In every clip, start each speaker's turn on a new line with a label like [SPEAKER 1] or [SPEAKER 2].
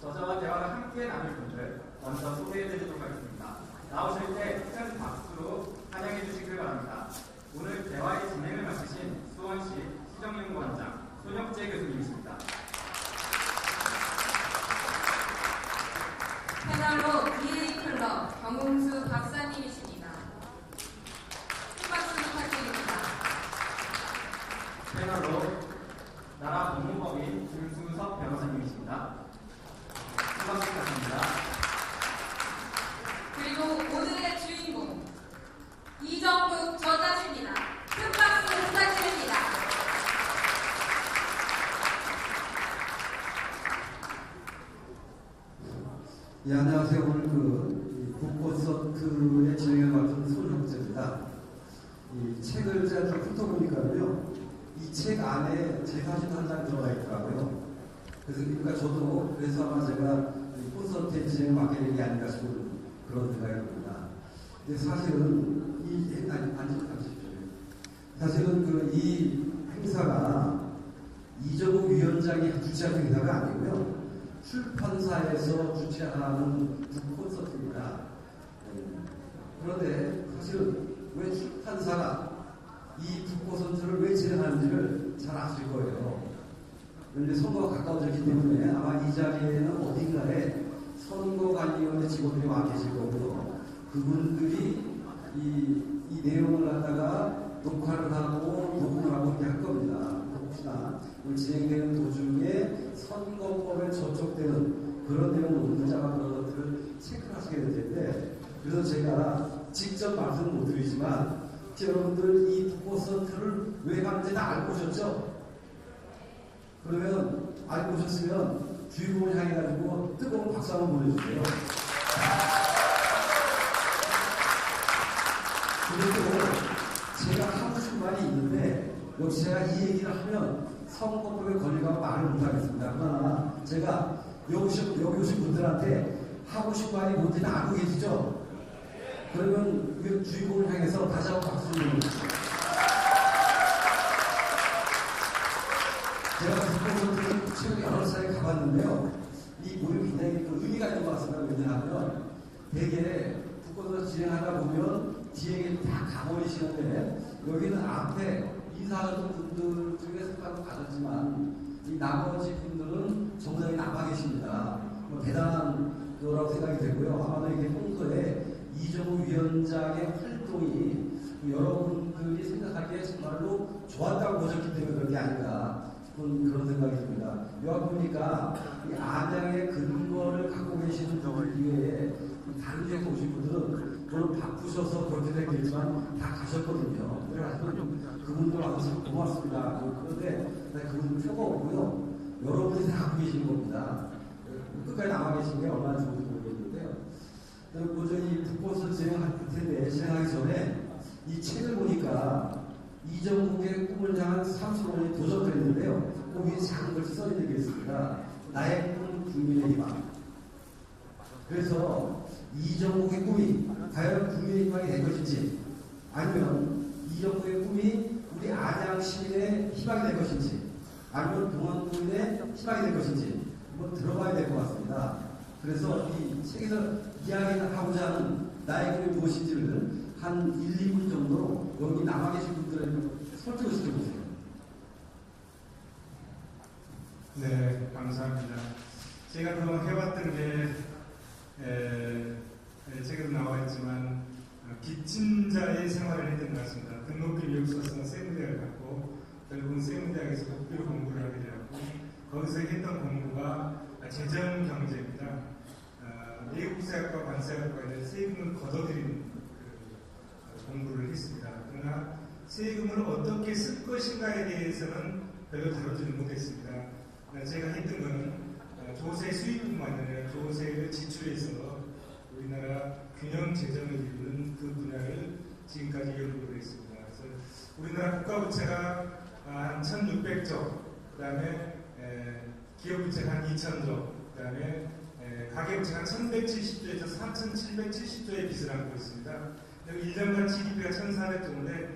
[SPEAKER 1] 저자와 대화를 함께 나눌 분들 먼저 소개해드리도록 하겠습니다. 나오실 때 큰 박수로 환영해 주시길 바랍니다. 오늘 대화의 진행을 맡으신 수원시 시정연구원장 손혁재 교수님이십니다.
[SPEAKER 2] 패널로 EA 클럽 정웅수 박사님이십니다. 큰 박수 부탁드립니다.
[SPEAKER 1] 패널로 나라 법무법인 김수석 변호사님이십니다. 큰 박수 부탁드립니다.
[SPEAKER 2] 그리고 오늘의 주인공 이정국 저자십니다. 큰 박수 부탁드립니다.
[SPEAKER 3] 예, 안녕하세요. 오늘 그 북콘서트의 진행을 맡은 손형재입니다. 이 책을 제가 좀 훑어보니까요, 이 책 안에 제 사진 한 장 들어가 있더라고요. 그래서 그러니까 저도 그래서 아마 제가 이 콘서트의 진행을 맡게 된 게 아닌가 싶은 그런 생각이 듭니다. 근데 사실은 이 아니 아니. 사실은 그 이 행사가 이정우 위원장이 주최하는 행사가 아니고요. 출판사에서 주최하는 북콘서트입니다. 음, 그런데 사실은 왜 출판사가 이 북콘서트를 왜 진행하는지를 잘 아실 거예요. 그런데 선거가 가까워졌기 때문에 아마 이 자리에는 어딘가에 선거관리위원회 직원들이 와 계실 거고요. 그분들이 이, 이 내용을 갖다가 녹화를 하고 녹음을 하고 이렇게 할 겁니다. 혹시나 오늘 진행되는 도중에 선거법에 저촉되는 그런 내용 문자가 그런 것들을 체크를 하시게 될 텐데 그래서 제가 직접 말씀은 못 드리지만 여러분들 이 북콘서트를 왜 하는지 다 알고 오셨죠? 그러면 알고 오셨으면 주인공을 향해 가지고 뜨거운 박수 한번 보내주세요. 그리고 제가 하고 싶은 말이 역시 제가 이 얘기를 하면 선거법에 걸리가 말을 못하겠습니다. 그러나 제가 여기 오신, 여기 오신 분들한테 하고 싶은 말이 뭔지 는 알고 계시죠? 그러면 그 주인공을 향해서 다시 한번 박수 를 제가 북콘서트를 최근 여러 차례 가봤는데요. 이 모임 굉장히 그 의미가 있는 것 같습니다. 왜냐하면 대개 북콘서트 진행하다 보면 뒤에 다 가버리시는데 여기는 앞에 인사하던 분들 중에 색깔도 다르지만 이 나머지 분들은 정상에 남아 계십니다. 뭐 대단한 거라고 생각이 되고요. 아마도 이게 평소에 이정우 위원장의 활동이 여러분들이 생각하기에 정말로 좋았다고 보셨기 때문에 그런 게 아닌가 싶은 그런 생각이 듭니다. 여기 보니까 이 안양의 근거를 갖고 계시는 분들 이외에 다른 지에서 오신 분들은 물론 바쁘셔서 그렇게 됐겠지만 다 가셨거든요. 그래가지고 그분들 와서 고맙습니다. 그런데 그분들 표가 없고요. 여러분이 다 갖고 계시는 겁니다. 끝까지 남아 계신 게 얼마나 좋은지 모르겠는데요. 먼저 이 북버스 진행할 텐데 진행하기 전에 이 책을 보니까 이정국의 꿈을 향한 30원이 도전되어 있는데요. 그 위에 작은 글씨 써 있는 게 있습니다. 나의 꿈 국민의 희망. 그래서 이정국의 꿈이 과연 국민의 희망이 될 것인지 아니면 이정국의 꿈이 우리 안양 시민의 희망이 될 것인지 아니면 동안군의 희망이 될 것인지 한번 들어봐야 될 것 같습니다. 그래서 이 책에서 이야기를 하고자 하는 나의 꿈이 무엇인지를 한 1, 2분 정도 여기 남아 계신 분들에게 설득을 시켜보세요.
[SPEAKER 4] 네, 감사합니다. 제가 그동안 해왔던 게, 에, 에, 책에도 나와 있지만, 어, 빚진 자의 생활을 했던 것 같습니다. 등록금 미국 소속 세무대학을 갔고, 결국은 세무대학에서 독비로 공부를 하게 되었고, 거기서 했던 공부가 재정 경제입니다. 어, 미국세학과 관세학과에 대해 세금을 걷어들이는 그 공부를 했습니다. 그러나 세금을 어떻게 쓸 것인가에 대해서는 별로 다루지는 못했습니다. 어, 제가 했던 것은 어, 조세 수입뿐만 아니라 조세를 지출해서 우리나라 균형 재정을 이루는 그 분야를 지금까지 연구를 했습니다. 그래서 우리나라 국가 부채가 아, 한 1,600조, 그 다음에 기업 부채가 한 2,000조, 그 다음에 가계 부채가 한 1,170조에서 4,770조의 빚을 안고 있습니다. 여기 1년간 GDP가 1,400조인데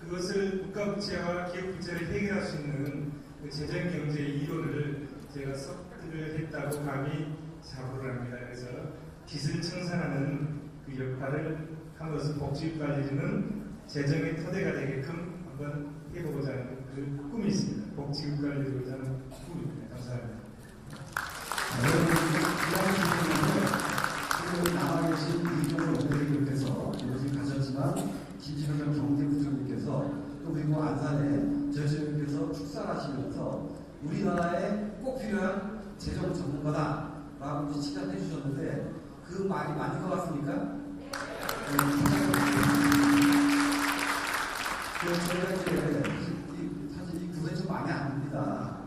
[SPEAKER 4] 그것을 국가 부채와 기업 부채를 해결할 수 있는 그 재정 경제의 이론을 제가 섭득을 했다고 감히 자부를 합니다. 그래서 빚을 청산하는 그 역할을 함으로써 복지국가일주는 재정의 토대가 되게끔 한번 해보고자 하는 그 꿈이 있습니다. 복지국가일주고자 하는 꿈입니다. 감사합니다.
[SPEAKER 3] 그 남아 계신 이종을 대표님께서 요즘 가셨지만 김지현 경제부총리께서 또 그리고 안산에 저희께서 축사하시면서 우리나라에 꼭 필요한 재정 전문가다라고 이제 칭찬해 주셨는데 그 말이 맞는 것 같습니까? 네. 그 저희가 이제 이- 사실 이 구분이 좀 많이 안 됩니다.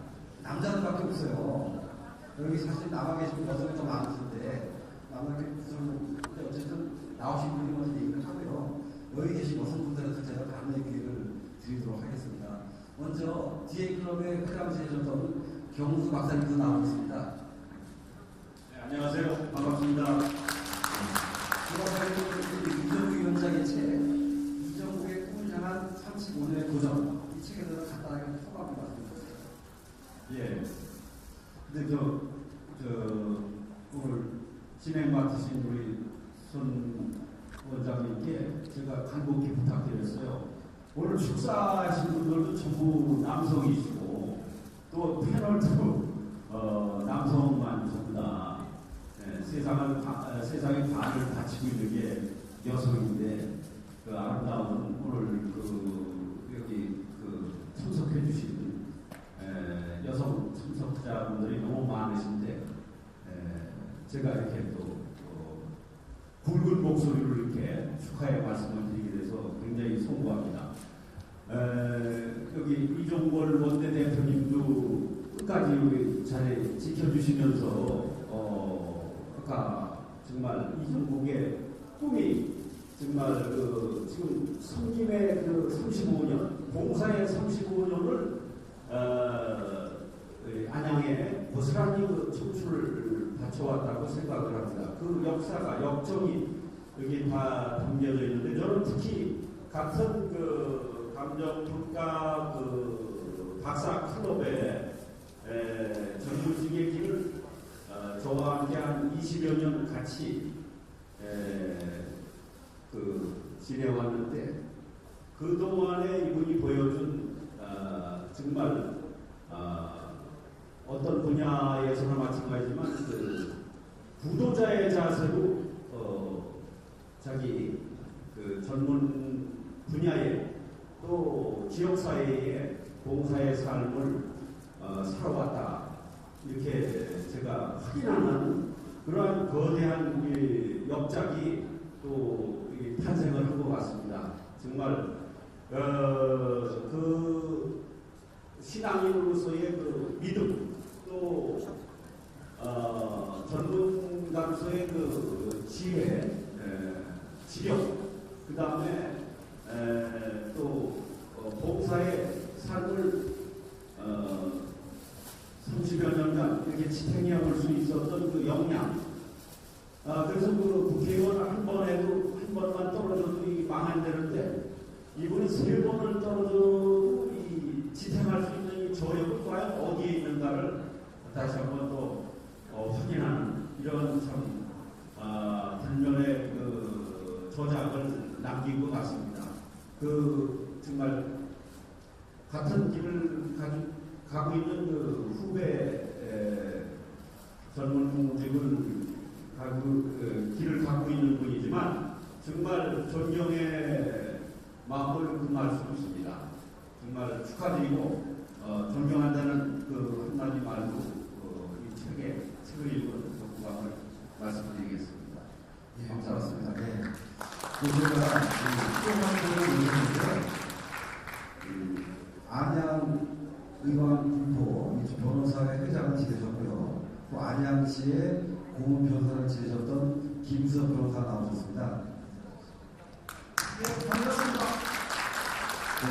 [SPEAKER 3] 남자들밖에 없어요. 여기 사실 남아 계신 여성이 더 많으신데 계신 분들은 근데 어쨌든 나오신 분이 먼저 얘기를 하고요. 여기 계신 여성분들한테 제가 감내 기회를 드리도록 하겠습니다. 먼저 DA 클럽의 회장지해줬던 경수 박사님도 나오셨습니다.
[SPEAKER 5] 네, 안녕하세요. 반갑습니다.
[SPEAKER 3] 그리고 이정국 위원장의 책 이정국의 꿈을 향한 35년의 도전 이 책에 대해서 간단하게 소감 말씀해주세요.
[SPEAKER 5] 예. 근데 저, 저, 오늘 진행 맡으신 우리 손 원장님께 제가 간곡히 부탁드렸어요. 오늘 축사하신 분들도 전부 남성이시고 또 패널도 어, 남성만 전부 다 예, 세상을 바- 어, 세상의 반을 바치고 있는 게 여성인데 그 아름다운 오늘 그 여기 그 참석해 주신 에, 여성 참석자분들이 너무 많으신데 에, 제가 이렇게 또 어, 굵은 목소리로 이렇게 축하의 말씀을 드리게 돼서 굉장히 송구합니다. 에, 여기 이종걸 원내대표님도 끝까지 자리 지켜주시면서 어, 아까 정말 이종국의 꿈이 정말 그 지금 성김의 그 35년 봉사의 35년을 어, 이 안양에 고스란히 그 청춘을 바쳐왔다고 생각을 합니다. 그 역사가 역정이 여기 다 담겨져 있는데 저는 특히 같은 그 감정 평가 그 박사 클럽에 에, 전문직의 길을 어, 저와 함께 한 20여 년 같이 에, 그 지내왔는데 그 동안에 이분이 보여준 어, 정말 어, 어떤 분야에서나 마찬가지지만 그 구도자의 자세로 어, 자기 그 전문 분야에 또 지역 사회의 봉사의 삶을 어, 살아왔다 이렇게 제가 확인하는 그러한 거대한 우리 역작이 또 탄생을 한 것 같습니다. 정말 어, 그 신앙인으로서의 그 믿음 또 어, 전문가로서의 그 지혜, 에, 지력, 그 다음에 또 어, 봉사의 삶을 어, 30여 년간 이렇게 지탱해 올 수 있었던 그 역량. 아, 그래서 그 국회의원 한 번에도 한 번만 떨어져도 이 망한다는데 이분이 세 번을 떨어져도 이 지탱할 수 있는 이 저력은 과연 어디에 있는가를 다시 한번 또 어, 확인하는 이런 참 아, 단면의 그 저작을 남긴 것 같습니다. 그 정말 같은 길을 가지, 가고 있는 그 후배 에, 전문직을 가고 그 길을 갖고 있는 분이지만 정말 존경의 마음을 금할 수 있습니다. 정말 축하드리고 어, 존경한다는 그 한마디 말로 어, 이 책에 책을 읽은 고감을 말씀드리겠습니다.
[SPEAKER 3] 예, 감사합니다. 네. 그 제가 또한 분을 모셨는데 안양 의왕 군포 변호사회 회장을 지내셨고요. 또 안양시의 고문 변호사를 지내셨던 김수혁 변호사 나오셨습니다.
[SPEAKER 6] 네, 반갑습니다.
[SPEAKER 3] 네.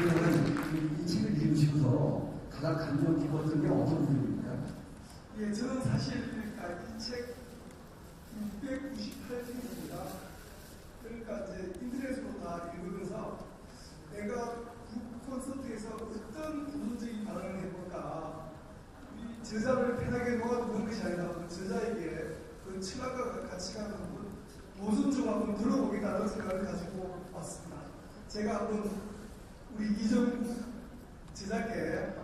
[SPEAKER 3] 이, 이 책을 읽으시면서 가장 감명 깊었던 게 어떤 부분입니까?
[SPEAKER 6] 예, 저는 사실 그러니까 이책 698페이지입니다. 그러니까 이제 인터넷으로 다 읽으면서 내가 북 콘서트에서 어떤 부분적인 발언을 해볼까, 우리 저자를 편하게 놓아두는 것이 자리다 저자에게 그 철학과 가는 분 모순 좀 한번 들어보겠다는 생각을 가지고 왔습니다. 제가 한번 우리 이정 한번 꼭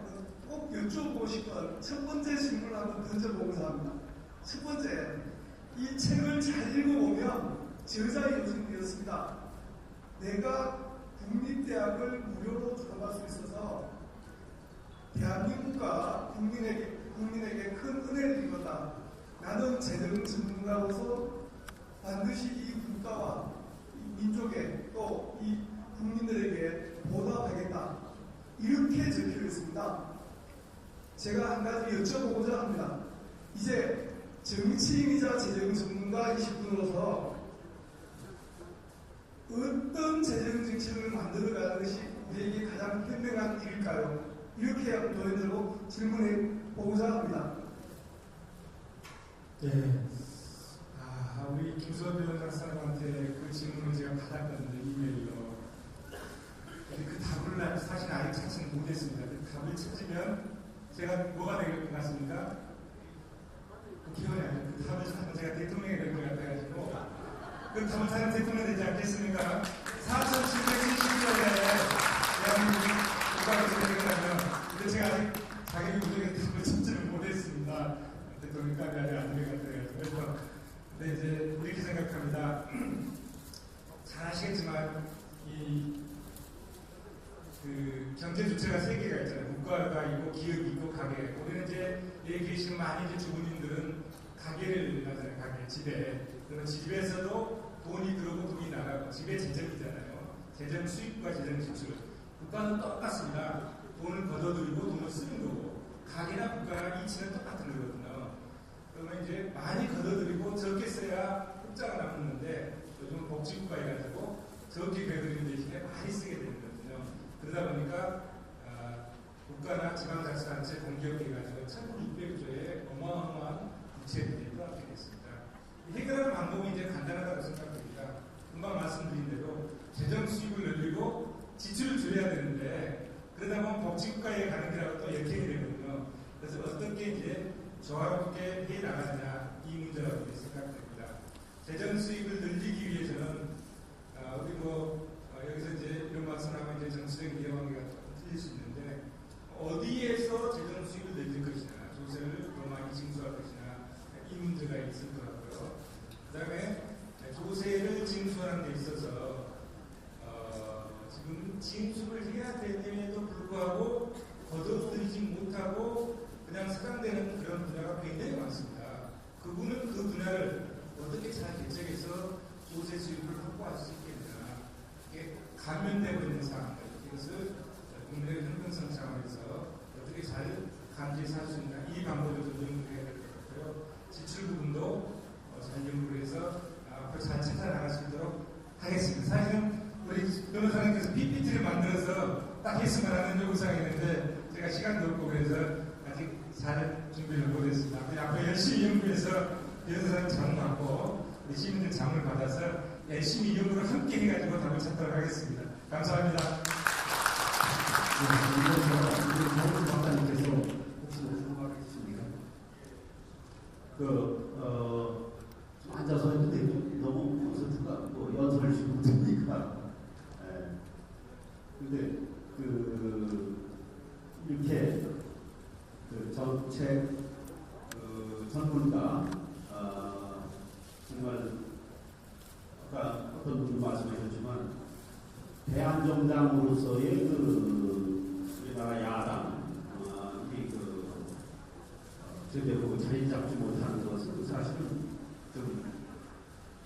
[SPEAKER 6] 여쭤보고 첫 번째 질문을 한번 던져보고자 합니다. 첫 번째, 이 책을 잘 읽어보면 저자의 요즘이었습니다. 내가 국립대학을 무료로 들어갈 수 있어서 대한민국과 국민에게, 국민에게 큰 은혜를 입었다. 나는 재정 전문가로서 반드시 이 국가와 이 민족에 또 이 국민들에게 보답하겠다. 이렇게 적혀 있습니다. 제가 한 가지 여쭤보고자 합니다. 이제 정치인이자 재정 전문가이신 분으로서 어떤 재정 정책을 만들어가는 것이 우리에게 가장 현명한 일일까요? 이렇게 도전들고 질문해 보고자 합니다.
[SPEAKER 4] 네. 아, 우리 김수호 변호사 사람한테 그 질문을 제가 받았거든요, 이메일로. 근데 그 답을 나- 사실 아직 찾지는 못했습니다. 그 답을 찾으면 제가 뭐가 될 것 같습니까? 기억이 안 나요. 그 답을 찾으면 제가 대통령이 될 것 같아가지고. 그 답을 찾으면 대통령이 되지 않겠습니까? 4,770년에 대한민국 국가가 되려면 근데 제가 아직 자격이 부족해 답을 찾지는 못했습니다. 대통령까지 아직 안 같아요. 그래서 근데 이제 이렇게 생각합니다. 잘 아시겠지만 이 그 경제 주체가 세 개가 있잖아요. 국가가 있고 기업이 있고 가게. 우리는 이제 여기 계신 많은 이제 주부님들은 가게를 하잖아요. 가게 집에. 그러면 집에서도 돈이 들어오고 돈이 나가고 집에 재정이잖아요. 재정 수입과 재정 지출. 국가는 똑같습니다. 돈을 걷어들이고 돈을 쓰는 거고 가게나 국가나 이치는 똑같은 거거든요. 그러면 이제 많이 걷어들이고 적게 써야 흑자가 남는데 요즘 복지국가 해가지고 적게 걷어들이는 대신에 많이 쓰게 되는 거거든요. 그러다 보니까 아, 국가나 지방자치단체 공격해가지고 1,600조의 어마어마한 부채들이 떠안게 됐습니다. 해결하는 방법이 이제 간단하다고 생각됩니다. 금방 말씀드린 대로 재정 수입을 늘리고 지출을 줄여야 되는데 그러다 보면 복지국가에 가는 길하고 또 역행이 되거든요. 그래서 어떻게 이제 조화롭게 해 나가느냐 이 문제라고 생각됩니다. 재정 수입을 늘리기 위해서는 아, 우리 뭐 어, 여기서 이제 이런 말씀하면 이제 정치적인 이해관계가 좀 틀릴 수 있는데 어디에서 재정 수입을 늘릴 것이냐 조세를 더 많이 징수할 것이냐 이 문제가 있을 것 같고요. 그다음에 조세를 징수하는 데 있어서 어, 지금 징수를 해야 되는데도 불구하고 거둬들이지 못하고 그냥 사장되는 그런 분야가 굉장히 많습니다. 그분은 그 분야를 어떻게 잘 개척해서 조세 수입을 확보할 수 있겠느냐. 이게 감면되고 있는 상황들. 이것을 국민의 형평성 차원에서 어떻게 잘 감지할 수 있나. 이 방법을 좀 연구해야 될 것 같고요. 지출 부분도 어, 잘 연구를 해서 앞으로 잘 찾아 나갈 수 있도록 하겠습니다. 사실은 우리 변호사님께서 PPT를 만들어서 딱 했으면 하는 요구사항이 있는데 제가 시간도 없고 그래서 아직 잘 준비를 못했습니다. 앞으로 앞으로 열심히 연구해서 변호사님 장 받고 우리 시민들 장을 받아서 열심히 연구를 함께 해가지고 답을 찾도록 하겠습니다. 감사합니다.
[SPEAKER 3] 정훈 박사님께서 혹시 궁금한 게 있습니까?
[SPEAKER 5] 그, 어, 좀 앉아서 했는데 좀 너무 콘서트가 뭐 연설을 지금 듣니까. 예. 근데, 그, 이렇게, 그 정책, 그 전문가, 어, 정말, 아까 어떤 분도 말씀하셨지만, 대한정당으로서의 그, 우리나라 야당, 어, 이그 제대로 자리 잡지 못하는 것은 사실은 좀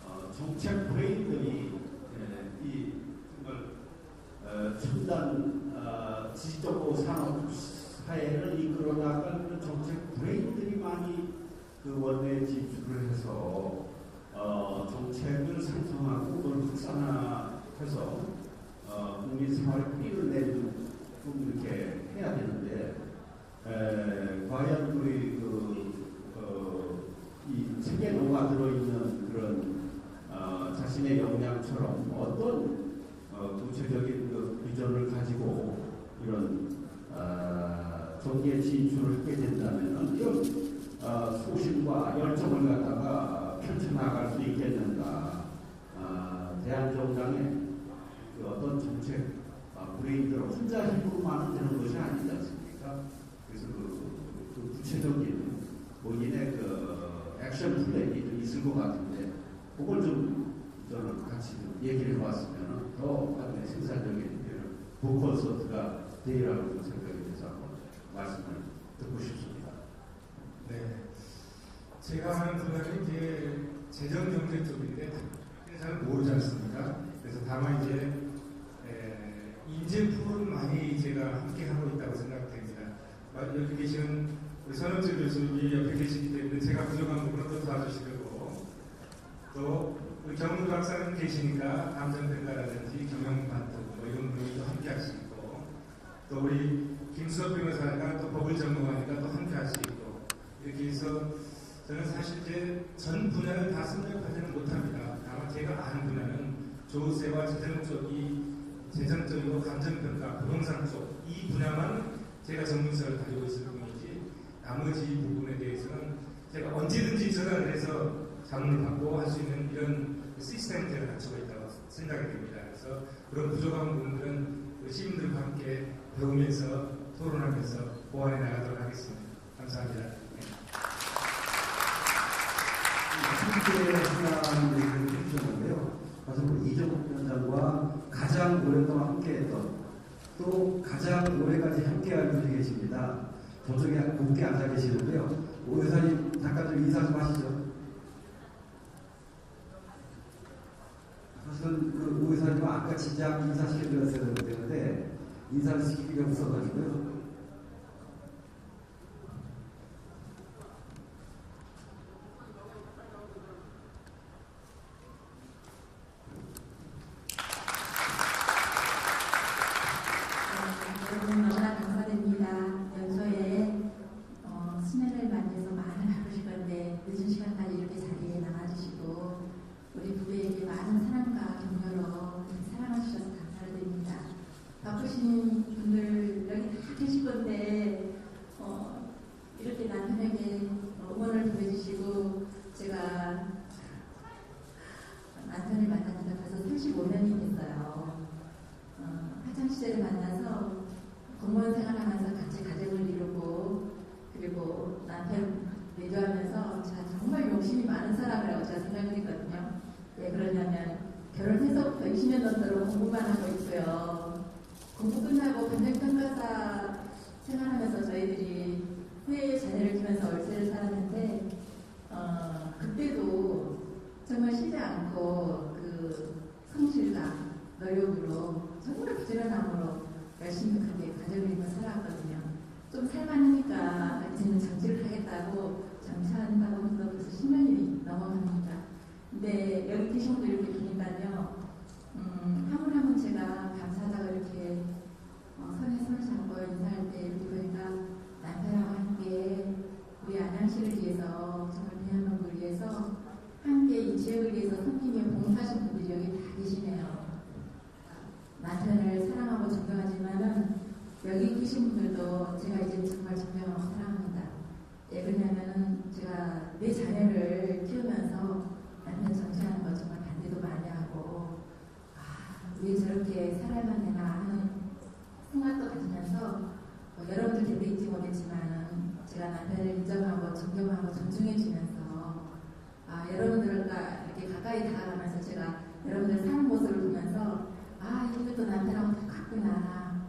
[SPEAKER 5] 어, 정책 브레인들이 예, 이 정말 어, 첨단 어, 지적고 산업 사회를 이끌어 나갈 그런 정책 브레인들이 많이 그 원내에 진출을 해서 어, 정책을 상정하고 그걸 확산화해서 어, 국민 생활에 뿌리를 내는 좀 이렇게 해야 되는데 에, 과연 우리 그, 어, 이 책에 녹아 들어 있는 그런 어, 자신의 역량처럼 어떤 어, 구체적인 그 비전을 가지고 이런 어, 정기에 진출을 하게 된다면 이런 어, 소신과 열정을 갖다가 펼쳐나갈 수 있겠는가. 아, 대한정당의 그 어떤 정책 아, 브레인들 혼자 힘으로만 되는 것이 아니지 않습니까? 그래서 그, 그 구체적인 본인의 그 액션 플랜이 좀 있을 것 같은데 그걸 좀 저는 같이 좀 얘기를 해봤으면 더 생산적인 북콘서트가 좀 생각이 돼서 말씀을 듣고 싶습니다.
[SPEAKER 4] 네. 제가 하는 분야는 이제 재정 경제 쪽인데 잘 모르지 않습니까? 그래서 다만 이제 에, 인재 풀은 많이 제가 함께 하고 있다고 생각됩니다. 마- 여기 계시는 우리 선영재 교수님이 옆에 계시기 때문에 제가 부족한 부분은 또 도와주시고 또 우리 경문 박사님 계시니까 감정평가라든지 경영반투 뭐 이런 분이 또 함께 하시고 또 우리 김수업 변호사가 또 법을 전공하니까 또 함께 할 수 있고 이렇게 해서 저는 사실 이제 전 분야를 다 섭렵하지는 못합니다. 다만 제가 아는 분야는 조세와 재정 쪽이 재정 쪽이고 감정평가, 부동산 쪽 이 분야만 제가 전문성을 가지고 있을 뿐이지 나머지 부분에 대해서는 제가 언제든지 전화를 해서 자문을 받고 할 수 있는 이런 시스템들을 갖추고 있다고 생각이 됩니다. 그래서 그런 부족한 부분들은 우리 시민들과 함께 배우면서 토론하면서 보완해 나가도록 하겠습니다. 감사합니다.
[SPEAKER 3] 그 이정국 위원장과 가장 오랫동안 함께했던 또 가장 오래까지 함께할 분이 계십니다. 저쪽에 곱게 앉아 계시는데요. 오 의사님 잠깐 좀 인사 좀 하시죠. 사실은 그 오 의사님 아까 진작 인사시켜드렸어야 되는데 인사를 시키기가 없어가지고요.
[SPEAKER 7] 존경하고 존중해주면서 아, 여러분들과 이렇게 가까이 다가가면서 제가 여러분들 사는 모습을 보면서 아, 이것도 남편하고 똑같구나.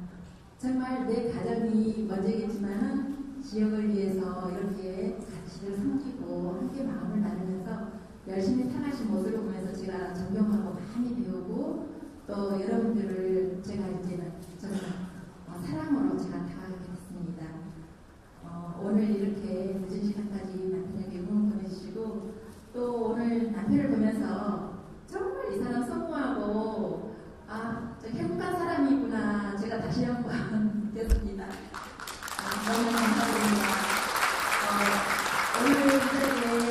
[SPEAKER 7] 정말 내 가정이 먼저겠지만은 지역을 위해서 이렇게 가치를 섬기고 함께 마음을 나누면서 열심히 살아가신 모습을 보면서 제가 존경하고 많이 배우고 또 여러분들을 제가 이제는 정말 어, 사랑으로 제가 다가가게 됐습니다. 어, 오늘 이렇게 늦은 시간까지 남편에게 응원 보내주시고 또 남편을 보면서 정말 이 사람 성공하고 아, 저 행복한 사람이구나 제가 다시 한번 느꼈습니다. 아, 너무 감사드립니다. 어, 오늘 이 자리에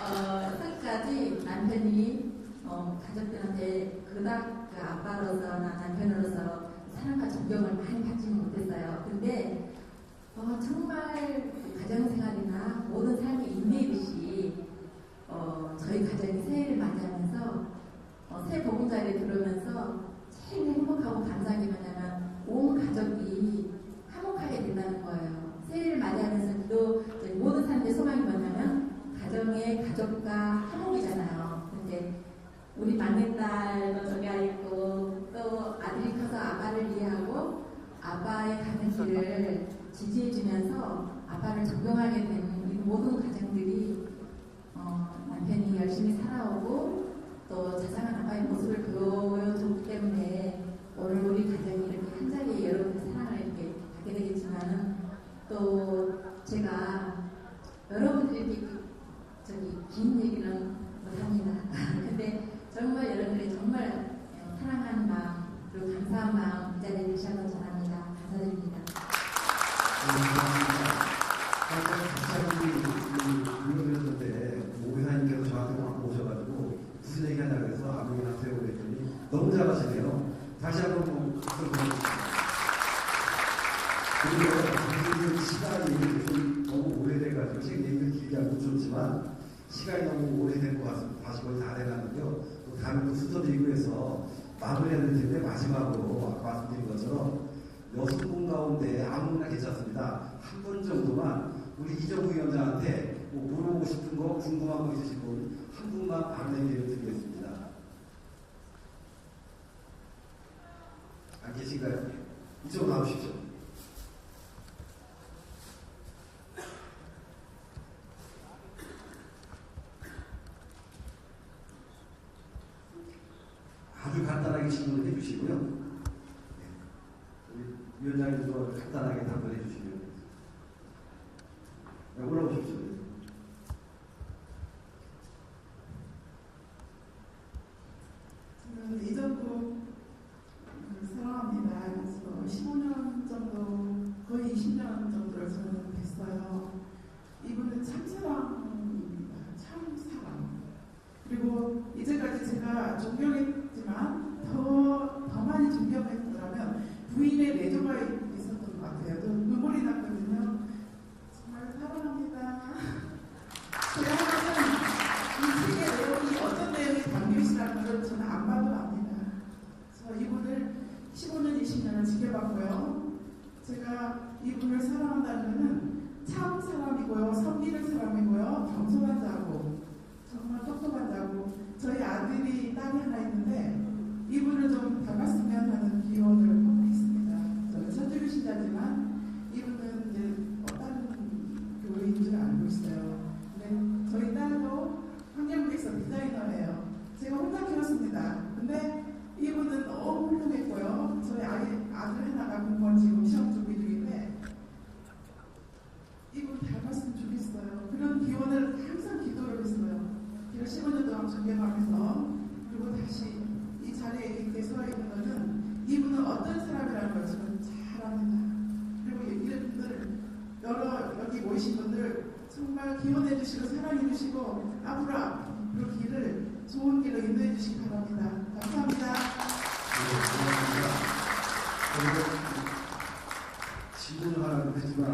[SPEAKER 7] 어, 끝까지 남편이 어, 가족들한테 그닥 그 아빠로서나 남편으로서 사랑과 존경을 많이 받지는 못했어요. 근데 어, 정말 가정생활이나 모든
[SPEAKER 8] 어, 저희 가정이 새해를 맞이하면서 어, 새 보금자리에 들어오면서 제일 행복하고 감사하게 뭐냐면 온 가족이 화목하게 된다는 거예요. 새해를 맞이하면서 또 모든 사람들의 소망이 뭐냐면 가정의
[SPEAKER 9] 가족과 화목이잖아요. 근데 우리 맞는 딸도 저기 알고 또 아들이 커서 아빠를 이해하고 아빠의 가는 길을 지지해주면서 아빠를 적용하게 되는 이 모든 가정 오래된 것 같습니다. 40원이 다 돼가는데요. 또 다른 순서들이고 해서 마무리하는 텐데 마지막으로 아까 말씀드린 것처럼 여성분 가운데 아무나 괜찮습니다. 한 분 정도만 우리 이정우 위원장한테 뭐 물어보고 싶은 거 궁금한 거 있으신 분 한 분만 반응해 드리겠습니다. 안 계신가요? 이쪽으로 나오십시오.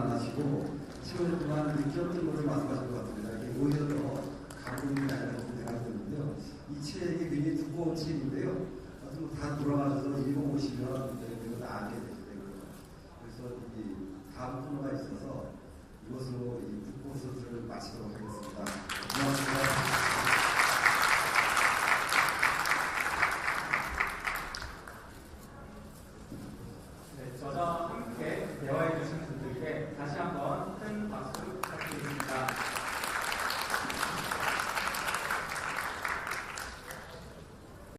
[SPEAKER 3] 말씀하시고
[SPEAKER 9] 시월 동안 느꼈던 것을 말씀하신 것 같습니다. 이게 오히려 더 가꾸는 게 아니라고 생각하고 있는데요. 이 책이 굉장히 두꺼운 책인데요. 어떤 거다 돌아가셔서 읽어보시면 이거 다 알게 되시고요. 그래서 이 다음 코너가 있어서 이것으로 이 북콘서트를 마치도록 하겠습니다.